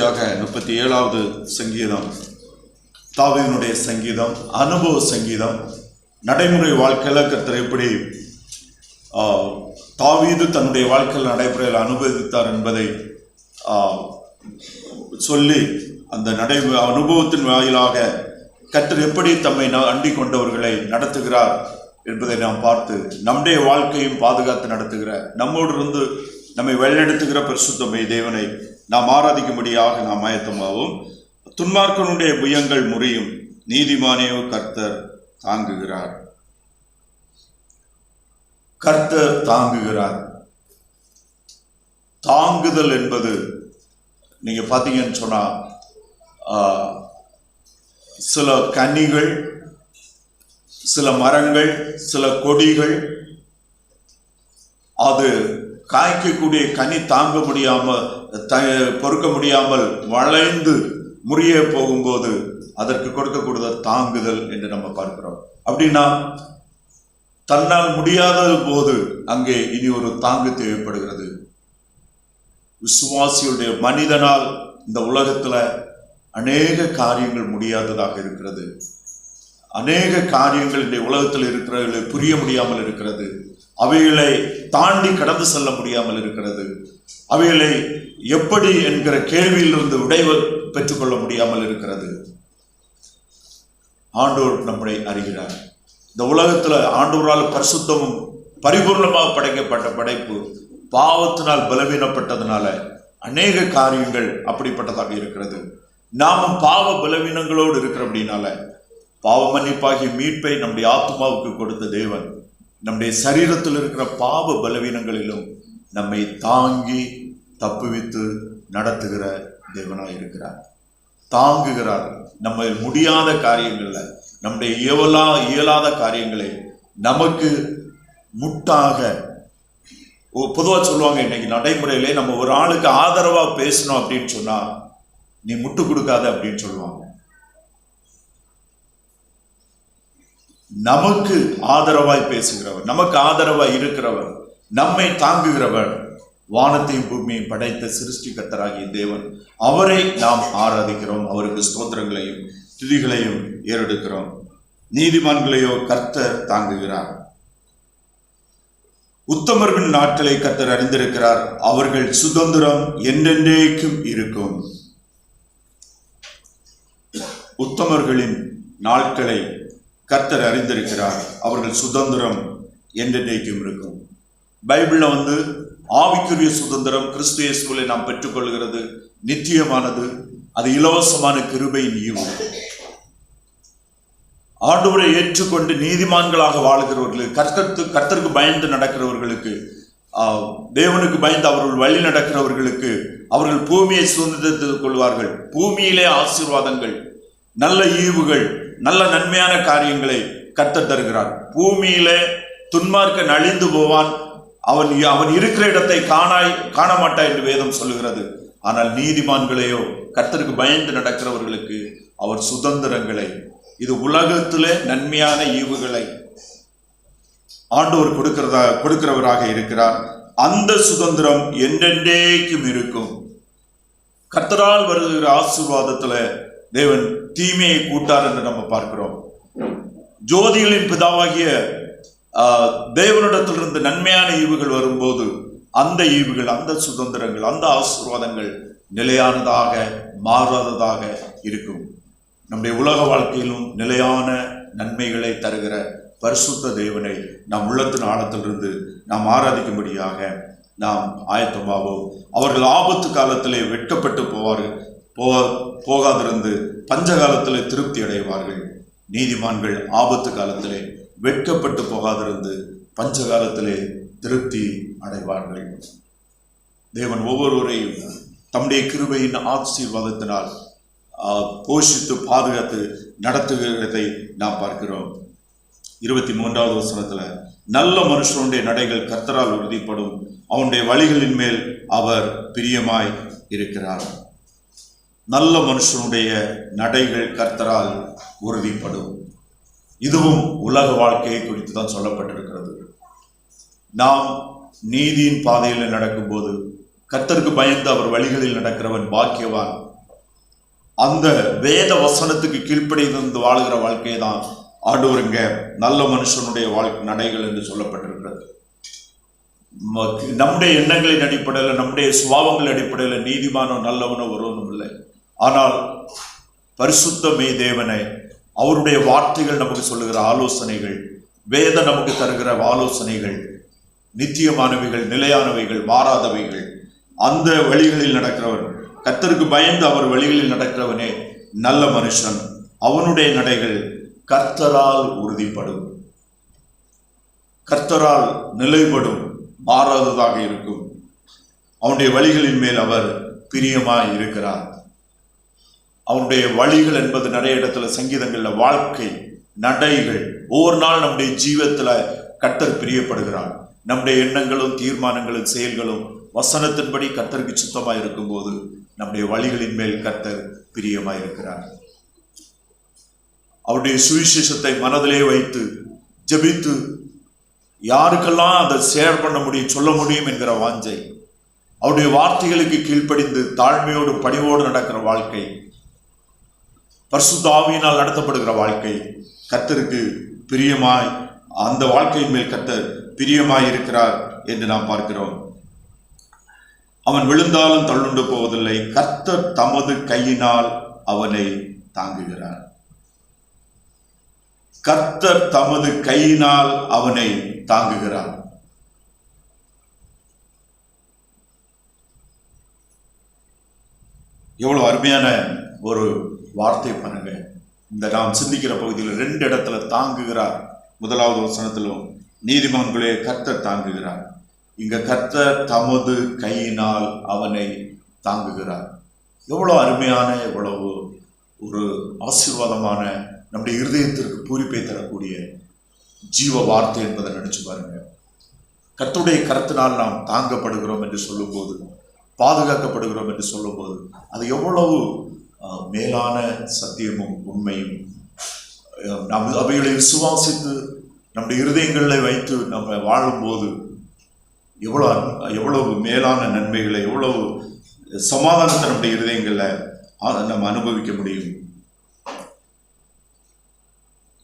தொடர்ச்சியாக முப்பத்தி ஏழாவது சங்கீதம். தாவீதினுடைய சங்கீதம் அனுபவ சங்கீதம் நடைமுறை வாழ்க்கையில் கருத்தர் எப்படி தாவீது தன்னுடைய வாழ்க்கையில் நடைமுறையில் அனுபவித்தார் என்பதை சொல்லி அந்த நடை அனுபவத்தின் வாயிலாக கத்தர் எப்படி தம்மை ந- அண்டிக் கொண்டவர்களை நடத்துகிறார் என்பதை நாம் பார்த்து நம்முடைய வாழ்க்கையும் பாதுகாத்து நடத்துகிற நம்மோடு இருந்து நம்மை வழிநடத்துகிற பரிசுத்தமை தேவனை நாம் ஆராதிக்கும்படியாக நாம் ஆயத்தமாவோம். துன்மார்க்கனுடைய புயங்கள் முறியும். நீதிமானையோ கர்த்தர் தாங்குகிறார். கர்த்தர் தாங்குகிறார். தாங்குதல் என்பது நீங்க பார்த்தீங்கன்னு சொன்னா சில கனிகள் சில மரங்கள் சில கொடிகள் அது காய்க்கக்கூடிய கனி தாங்க முடியாமல் த பொறுக்க முடியாமல் வளைந்து முறிய போகும்போது அதற்கு கொடுக்கக்கூடிய தாங்குதல் என்று நம்ம பார்க்கிறோம். அப்படின்னா தன்னால் முடியாத போது அங்கே இனி ஒரு தாங்கு தேவைப்படுகிறது. விசுவாசியுடைய மனிதனால் இந்த உலகத்துல அநேக காரியங்கள் முடியாததாக இருக்கிறது. அநேக காரியங்கள் இந்த உலகத்தில் இருக்கிறவர்களை புரிய முடியாமல் இருக்கிறது. அவைகளை தாண்டி கடந்து செல்ல முடியாமல் இருக்கிறது. அவைகளை எப்படி என்கிற கேள்வியிலிருந்து விடைவு பெற்றுக்கொள்ள முடியாமல் இருக்கிறது. ஆண்டோர் நம்மை அறிகிறார். இந்த உலகத்துல ஆண்டோரால் பரிசுத்தமும் பரிபூர்ணமாக படைக்கப்பட்ட படைப்பு பாவத்தினால் பலவீனப்பட்டதுனால அநேக காரியங்கள் அப்படிப்பட்டதாக இருக்கிறது. நாமும் பாவ பலவீனங்களோடு இருக்கிற அப்படின்னால பாவ மன்னிப்பாகிய மீட்பை நம்முடைய ஆத்மாவுக்கு கொடுத்த தேவன். நம்முடைய சரீரத்தில் இருக்கிற பாவ பலவீனங்களிலும் நம்மை தாங்கி தப்புவித்து நடத்துகிற தேவனாக இருக்கிறார். தாங்குகிறார். நம்ம முடியாத காரியங்களில் நம்முடைய இயலா இயலாத காரியங்களை நமக்கு முட்டாக பொதுவாக சொல்லுவாங்க இன்னைக்கு நடைமுறையிலே நம்ம ஒரு ஆளுக்கு ஆதரவாக பேசணும் அப்படின்னு சொன்னால் நீ முட்டு கொடுக்காத அப்படின்னு சொல்லுவாங்க. நமக்கு ஆதரவாய் பேசுகிறவர் நமக்கு ஆதரவாய் இருக்கிறவர் நம்மை தாங்குகிறவர் வானத்தையும் பூமியையும் படைத்த சிருஷ்டி கத்தராகிய தேவன். அவரை நாம் ஆராதிக்கிறோம். அவருக்கு ஸ்தோத்திரங்களையும் துதிகளையும் ஏறெடுக்கிறோம். நீதிமான்களையோ கர்த்தர் தாங்குகிறார். உத்தமர்களின் நாட்களை கர்த்தர் அறிந்திருக்கிறார். அவர்கள் சுதந்திரம் என்றென்றேக்கும் இருக்கும். உத்தமர்களின் நாட்களை கர்த்தர் அறிந்திருக்கிறார். அவர்கள் சுதந்திரம் என்றென்றைக்கும் இருக்கும். பைபிள்ல வந்து ஆவிக்குரிய சுதந்திரம் கிறிஸ்து இயேசுவிலே நாம் பெற்றுக்கொள்கிறது. நித்தியமானது அது இலவசமான கிருபையின் ஈவு. ஆண்டவரை ஏற்றுக்கொண்டு நீதிமான்களாக வாழ்கிறவர்களுக்கு கர்த்தத்து கர்த்தருக்கு பயந்து நடக்கிறவர்களுக்கு ஆஹ், தேவனுக்கு பயந்து அவர்கள் வழி நடக்கிறவர்களுக்கு அவர்கள் பூமியை சுதந்திரத்துக் கொள்வார்கள். பூமியிலே ஆசீர்வாதங்கள் நல்ல ஈவுகள் நல்ல நன்மையான காரியங்களை கத்த தருகிறார். பூமியிலே துன்மார்க்கன் அழிந்து போவான். அவன் அவன் இருக்கிற இடத்தை காணாய் காண மாட்டாய் என்று வேதம் சொல்லுகிறது. ஆனால் நீதிமான்களையோ கர்த்தருக்கு பயந்து நடக்கிறவர்களுக்கு அவர் சுதந்திரங்களை இது உலகத்திலே நன்மையான ஈவுகளை ஆண்டவர் கொடுக்கிறதா கொடுக்கிறவராக இருக்கிறார். அந்த சுதந்திரம் என்றென்றேக்கும் இருக்கும். கர்த்தரால் வருகிற ஆசீர்வாதத்துல தேவன் தீமையை கூட்டார் என்று நம்ம பார்க்கிறோம். ஜோதிகளின் பிதாவாகிய ஆஹ், தேவனிடத்திலிருந்து நன்மையான ஈவுகள் வரும்போது அந்த ஈவுகள் அந்த சுதந்திரங்கள் அந்த ஆசீர்வாதங்கள் நிலையானதாக மாறாததாக இருக்கும். நம்முடைய உலக வாழ்க்கையிலும் நிலையான நன்மைகளை தருகிற பரிசுத்த தேவனை நம் உள்ளத்தின் ஆழத்திலிருந்து நாம் ஆராதிக்கும்படியாக நாம் ஆயத்தமாவோம். அவர்கள் ஆபத்து காலத்திலே வெட்கப்பட்டு போவார்கள். போ போகாதிருந்து பஞ்ச காலத்திலே திருப்தி அடைவார்கள். நீதிமான்கள் ஆபத்து காலத்திலே வெட்கப்பட்டு போகாதிருந்து பஞ்ச காலத்திலே திருப்தி அடைவார்கள். தேவன் ஒவ்வொருவரையும் தம்முடைய கிருபையின் ஆசீர்வாதத்தினால் போஷித்து பாதுகாத்து நடத்துகிறதை நாம் பார்க்கிறோம். இருபத்தி மூன்றாவது வசனத்தில் நல்ல மனுஷனுடைய நடைகள் கர்த்தரால் உறுதிப்படும் அவனுடைய வழிகளின் மேல் அவர் பிரியமாய் இருக்கிறார். நல்ல மனுஷனுடைய நடைகள் கர்த்தரால் உறுதிப்படும். இதுவும் உலக வாழ்க்கையை குறித்து தான் சொல்லப்பட்டிருக்கிறது. நாம் நீதியின் பாதையில் நடக்கும்போது கர்த்தருக்கு பயந்து அவர் வழிகளில் நடக்கிறவன் பாக்கியவான். அந்த வேத வசனத்துக்கு கீழ்ப்படிந்து வாழ்கிற வாழ்க்கையை தான் ஆடுவருங்க நல்ல மனுஷனுடைய வாழ்க்கை நடைகள் என்று சொல்லப்பட்டிருக்கிறது. நம்முடைய எண்ணங்களின் அடிப்படையில் நம்முடைய சுபாவங்களின் அடிப்படையில் நீதிமானோ நல்லவனோ ஒருவனும் இல்லை. ஆனால் பரிசுத்தமே தேவனை அவருடைய வார்த்தைகள் நமக்கு சொல்லுகிற ஆலோசனைகள் வேத நமக்கு தருகிற ஆலோசனைகள் நித்தியமானவைகள் நிலையானவைகள் மாறாதவைகள் அந்த வழிகளில் நடக்கிறவன் கர்த்தருக்கு பயந்து அவர் வழிகளில் நடக்கிறவனே நல்ல மனுஷன். அவனுடைய நடைகள் கர்த்தரால் உறுதிப்படும். கர்த்தரால் நிலைப்படும் மாறாததாக இருக்கும். அவனுடைய வழிகளின் மேல் அவர் பிரியமாய் இருக்கிறார். அவனுடைய வழிகள் என்பது நிறைய இடத்துல சங்கீதங்கள்ல வாழ்க்கை நடைகள் ஒவ்வொரு நாள் நம்முடைய ஜீவத்துல கர்த்தர் பிரியப்படுகிறார். நம்முடைய எண்ணங்களும் தீர்மானங்களும் செயல்களும் வசனத்தின்படி கர்த்தருக்கு சுத்தமாக இருக்கும்போது நம்முடைய வழிகளின் மேல் கர்த்தர் பிரியமாக இருக்கிறார். அவருடைய சுவிசேஷத்தை மனதிலே வைத்து ஜெபித்து யாருக்கெல்லாம் அதை ஷேர் பண்ண முடியும் சொல்ல முடியும் என்கிற வாஞ்சை அவருடைய வார்த்தைகளுக்கு கீழ்ப்படிந்து தாழ்மையோடு பணிவோடு நடக்கிற வாழ்க்கை பர்சுத்தாவியினால் நடத்தப்படுகிற வாழ்க்கை கத்தருக்கு பிரியமாய் அந்த வாழ்க்கையின் மேல் கத்தர் பிரியமாய் இருக்கிறார் என்று நாம் பார்க்கிறோம். அவன் விழுந்தாலும் தள்ளுண்டு போவதில்லை. கர்த்தர் தமது கையினால் அவனை தாங்குகிறார். கர்த்தர் தமது கையினால் அவனை தாங்குகிறார். எவ்வளவு அருமையான ஒரு வார்த்தை பாருங்க. இந்த நாம் சிந்திக்கிற பகுதியில் ரெண்டு இடத்துல தாங்குகிறார். முதலாவது வசனத்திலும் நீதிமான்களே கர்த்தர் தாங்குகிறார். இங்க கர்த்தர் தமது கையினால் அவனை தாங்குகிறார். எவ்வளோ அருமையான எவ்வளவு ஒரு ஆசீர்வாதமான நம்முடைய இருதயத்திற்கு பூரிப்பை தரக்கூடிய ஜீவ வார்த்தை என்பதை நினைச்சு பாருங்க. கர்த்தருடைய கருத்தினால் நாம் தாங்கப்படுகிறோம் என்று சொல்லும்போது பாதுகாக்கப்படுகிறோம் என்று சொல்லும்போது அது எவ்வளவு மேலான சத்தியமும் உண்மையும். நம் நாம் அவைகளை விசுவாசித்து நம்முடைய இருதயங்களில் வைத்து நம்ம வாழும்போது எவ்வளவு எவ்வளவு மேலான நன்மைகளை எவ்வளவு சமாதானத்தை நம்முடைய இருதயங்களில் நம்ம அனுபவிக்க முடியும்.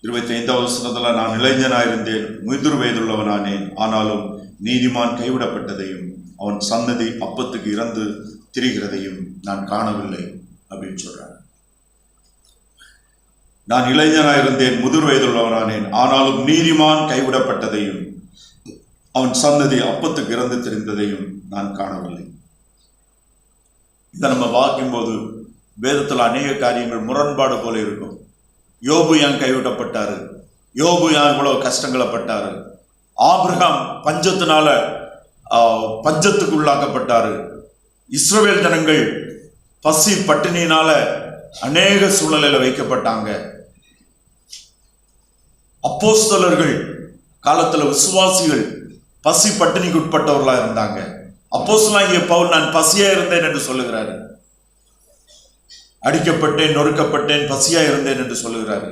இருபத்தி ஐந்தாவது வசனத்துல நான் இளைஞனாயிருந்தேன். முதிர் வயதுள்ளவனானேன் ஆனாலும் நீதிமான் கைவிடப்பட்டதையும் அவன் சன்னதி அப்பத்துக்கு இறந்து திரிகிறதையும் நான் காணவில்லை. அப்படின்னு சொல்றாங்க. நான் இளைஞனாயிருந்தேன் முதிர் வயதுள்ளவனானேன் ஆனாலும் நீதிமான் கைவிடப்பட்டதையும் அவன் சந்ததி அப்பத்துக்கு இறந்து தெரிந்ததையும் நான் காணவில்லை. இதை நம்ம பார்க்கும்போது வேதத்தில் அநேக காரியங்கள் முரண்பாடு போல இருக்கும். யோபு ஏன் கைவிடப்பட்டாரு? யோபு ஏன் இவ்வளவு கஷ்டங்களை பட்டாரு ஆபிரகாம் பஞ்சத்தினால ஆஹ், பஞ்சத்துக்கு உள்ளாக்கப்பட்டாரு இஸ்ரவேல் ஜனங்கள் பசி பட்டினியினால அநேக சூழ்நிலையில வைக்கப்பட்டாங்க. அப்போஸ்தலர்கள் காலத்துல விசுவாசிகள் பசி பட்டினிக்கு உட்பட்டவர்களா இருந்தாங்க. அப்போஸ்தலாகிய பவுல் நான் பசியா இருந்தேன் என்று சொல்லுகிறாரு. அடிக்கப்பட்டேன் நொறுக்கப்பட்டேன் பசியா இருந்தேன் என்று சொல்லுகிறாரு.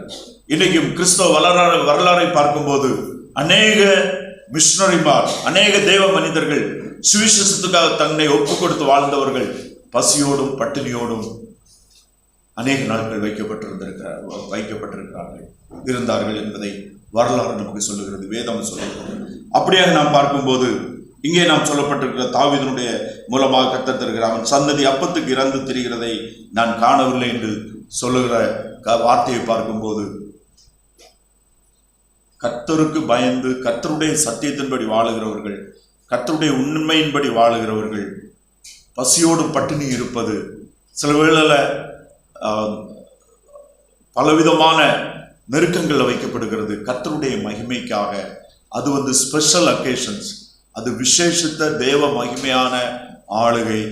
இன்னைக்கும் கிறிஸ்தவ வரலாறு வரலாறை பார்க்கும்போது அநேக மிஷனரிமார் அநேக தேவ மனிதர்கள் சுவிசேஷத்துக்காக தன்னை ஒப்பு கொடுத்து வாழ்ந்தவர்கள் பசியோடும் பட்டினியோடும் அநேக நாட்கள் வைக்கப்பட்டிருந்திருக்கிறார் வைக்கப்பட்டிருக்கிறார்கள் இருந்தார்கள் என்பதை வரலாறு நமக்கு சொல்லுகிறது வேதம் சொல்லுகிறது. அப்படியாக நாம் பார்க்கும்போது இங்கே நாம் சொல்லப்பட்டிருக்கிற தாவிதனுடைய மூலமாக கத்தத்திருக்கிற அவன் சந்ததி அப்பத்துக்கு இறந்து திரிகிறதை நான் காணவில்லை என்று சொல்லுகிற க- வார்த்தையை பார்க்கும்போது கர்த்தருக்கு பயந்து கத்தருடைய சத்தியத்தின்படி வாழுகிறவர்கள் கத்தருடைய உண்மையின்படி வாழுகிறவர்கள் பசியோடு பட்டினி இருப்பது சில வேளையில் பலவிதமான நெருக்கங்களில் வைக்கப்படுகிறது. கத்தருடைய மகிமைக்காக. அது வந்து ஸ்பெஷல் அக்கேஷன்ஸ் அது விசேஷித்த தேவ மகிமையான ஆளுகை.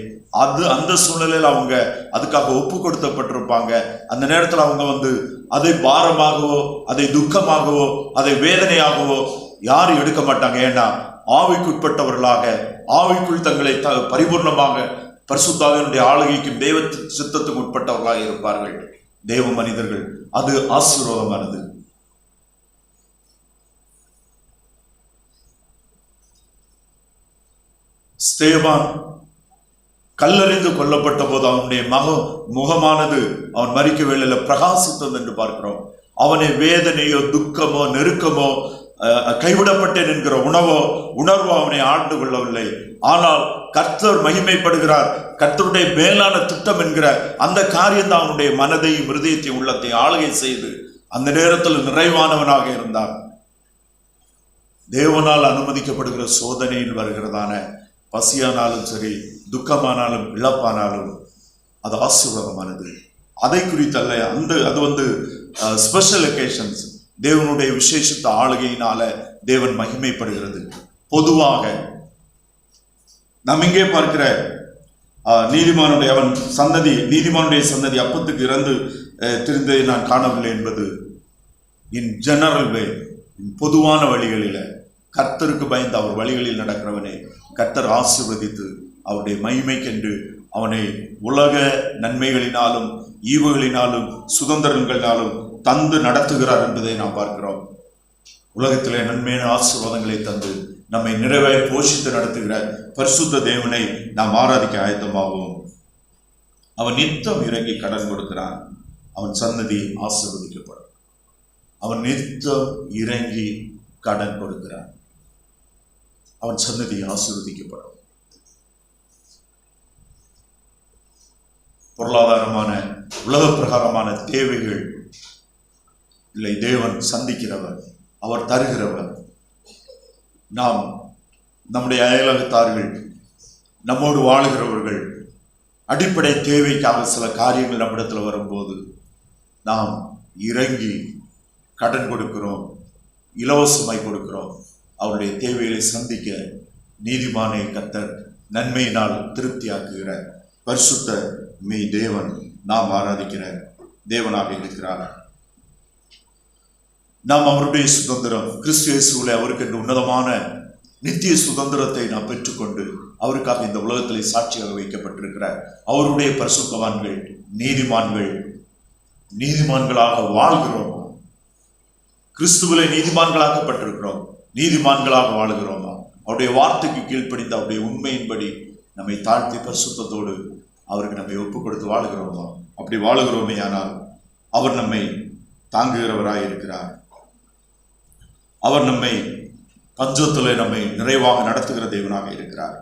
அது அந்த சூழ்நிலையில் அவங்க அதுக்காக ஒப்பு கொடுத்தப்பட்டிருப்பாங்க அந்த நேரத்தில் அவங்க வந்து அதை பாரமாகவோ அதை துக்கமாகவோ அதை வேதனையாகவோ யாரும் எடுக்க மாட்டாங்க. ஏன்னா ஆவிக்குட்பட்டவர்களாக ஆவிக்குள் தங்களை த பரிபூர்ணமாக பரிசுத்தாவினுடைய ஆளுகைக்கும் தெய்வ சித்தத்துக்கு உட்பட்டவர்களாக இருப்பார்கள். தெய்வ மனிதர்கள் அது ஆசீர்வாதமானது. ஸ்தேவான் கல்லறிந்து கொல்லப்பட்ட போது அவனுடைய மக முகமானது அவன் மறிக்க வேளையில பிரகாசித்தது என்று பார்க்கிறோம். அவனை வேதனையோ துக்கமோ நெருக்கமோ கைவிடப்பட்டேன் என்கிற உணவோ உணர்வோ அவனை ஆண்டு கொள்ளவில்லை. ஆனால் கர்த்தர் மகிமைப்படுகிறார். கர்த்தருடைய மேலான திட்டம் என்கிற அந்த காரியம்தான் அவனுடைய மனதையும் இருதயத்தையும் உள்ளத்தை ஆளுகை செய்து அந்த நேரத்தில் நிறைவானவனாக இருந்தான். தேவனால் அனுமதிக்கப்படுகிற சோதனையில் வருகிறதான பசியானாலும் சரி துக்கமானாலும் இழப்பானாலும் அது ஆசீர்வாதமானது. அதை குறித்தல்ல அந்த அது வந்து ஸ்பெஷல் ஒகேஷன்ஸ் தேவனுடைய விசேஷத்த ஆளுகையினால தேவன் மகிமைப்படுகிறது. பொதுவாக நம்ம இங்கே பார்க்கிற நீதிமானுடைய அவன் சந்ததி நீதிமானுடைய சந்ததி அப்பத்துக்கு இறந்து திரிந்ததை நான் காணவில்லை என்பது இன் ஜெனரல் வே பொதுவான வழிகளில கர்த்தருக்கு பயந்து அவர் வழிகளில் நடக்கிறவனை கர்த்தர் ஆசிர்வதித்து அவருடைய மகிமைக்கென்று அவனை உலக நன்மைகளினாலும் ஈவுகளினாலும் சுதந்திரங்களினாலும் தந்து நடத்துகிறார் என்பதை நாம் பார்க்கிறோம். உலகத்திலே நன்மையான ஆசீர்வாதங்களை தந்து நம்மை நிறைவாய் போஷித்து நடத்துகிற பரிசுத்த தேவனை நாம் ஆராதிக்க ஆயத்தமாகும் அவன் நித்தம் இறங்கி கடன் கொடுக்கிறான். அவன் சன்னதி ஆசீர்வதிக்கப்படும். அவன் நித்தம் இறங்கி கடன் கொடுக்கிறான். அவன் சன்னதி ஆசிர்வதிக்கப்படும். பொருளாதாரமான உலக பிரகாரமான தேவைகள் இல்லை தேவன் சந்திக்கிறவர் அவர் தருகிறவர். நாம் நம்முடைய அயலகத்தார்கள் நம்மோடு வாழுகிறவர்கள் அடிப்படை தேவைக்காக சில காரியங்கள் நம்மிடத்தில் வரும்போது நாம் இறங்கி கடன் கொடுக்கிறோம் இலவசமாய் கொடுக்கிறோம். அவருடைய தேவைகளை சந்திக்க நீதிமானை கத்தர் நன்மையினால் திருப்தியாக்குகிற பரிசுத்த மெய் தேவன் நாம் ஆராதிக்கிற தேவனாக இருக்கிறார்கள் நாம் அவருடைய சுதந்திரம் கிறிஸ்து அவருக்கு என்று உன்னதமான நித்திய சுதந்திரத்தை நாம் பெற்றுக்கொண்டு அவருக்காக இந்த உலகத்தில் சாட்சியாக வைக்கப்பட்டிருக்கிற அவருடைய பரிசுத்தவான்கள் நீதிமான்கள் நீதிமான்களாக வாழ்கிறோம். கிறிஸ்துவிலே நீதிமான்களாக்கப்பட்டிருக்கிறோம். நீதிமான்களாக வாழுகிறோமா? அவருடைய வார்த்தைக்கு கீழ்ப்படிந்து அவருடைய உண்மையின்படி நம்மை தாழ்த்தி பரிசுத்தத்தோடு அவருக்கு நம்மை ஒப்புக் கொடுத்து வாழுகிறோமா? அப்படி வாழுகிறோமே ஆனால் அவர் நம்மை தாங்குகிறவராய் இருக்கிறார் அவர் நம்மை பஞ்சத்தில் நம்மை நிறைவாக நடத்துகிற தேவனாக இருக்கிறார்.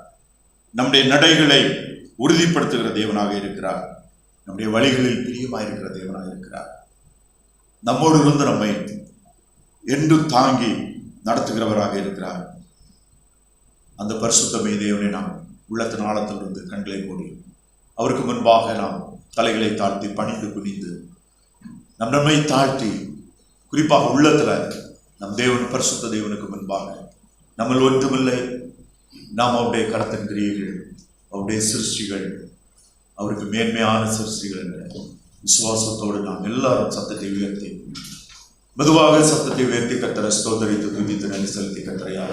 நம்முடைய நடைகளை உறுதிப்படுத்துகிற தேவனாக இருக்கிறார். நம்முடைய வழிகளில் பிரியமாக இருக்கிற தேவனாக இருக்கிறார். நம்மோடு இருந்து நம்மை என்று தாங்கி நடத்துகிறவராக இருக்கிறார். அந்த பரிசுத்தமை தேவனை நாம் உள்ளத்தின் ஆழத்திலிருந்து கண்களை மூடி அவருக்கு முன்பாக நாம் தலைகளை தாழ்த்தி பணிந்து குனிந்து நம் நம்மை தாழ்த்தி குறிப்பாக உள்ளத்தில் நம் தேவன் பரிசுத்த தேவனுக்கு முன்பாக நம்மள் ஒன்றுமில்லை. நாம் அவருடைய கடத்தின் கிரியைகள் அவருடைய சிருஷ்டிகள் அவருக்கு மேன்மையான சிருஷ்டிகள் என்ற விசுவாசத்தோடு நாம் எல்லாரும் சத்தத்தை உயர்த்தி மெதுவாக சத்தத்தை உயர்த்தி கத்தரை ஸ்தோதரித்து துதித்து நன்றி செலுத்தி கத்தரையாக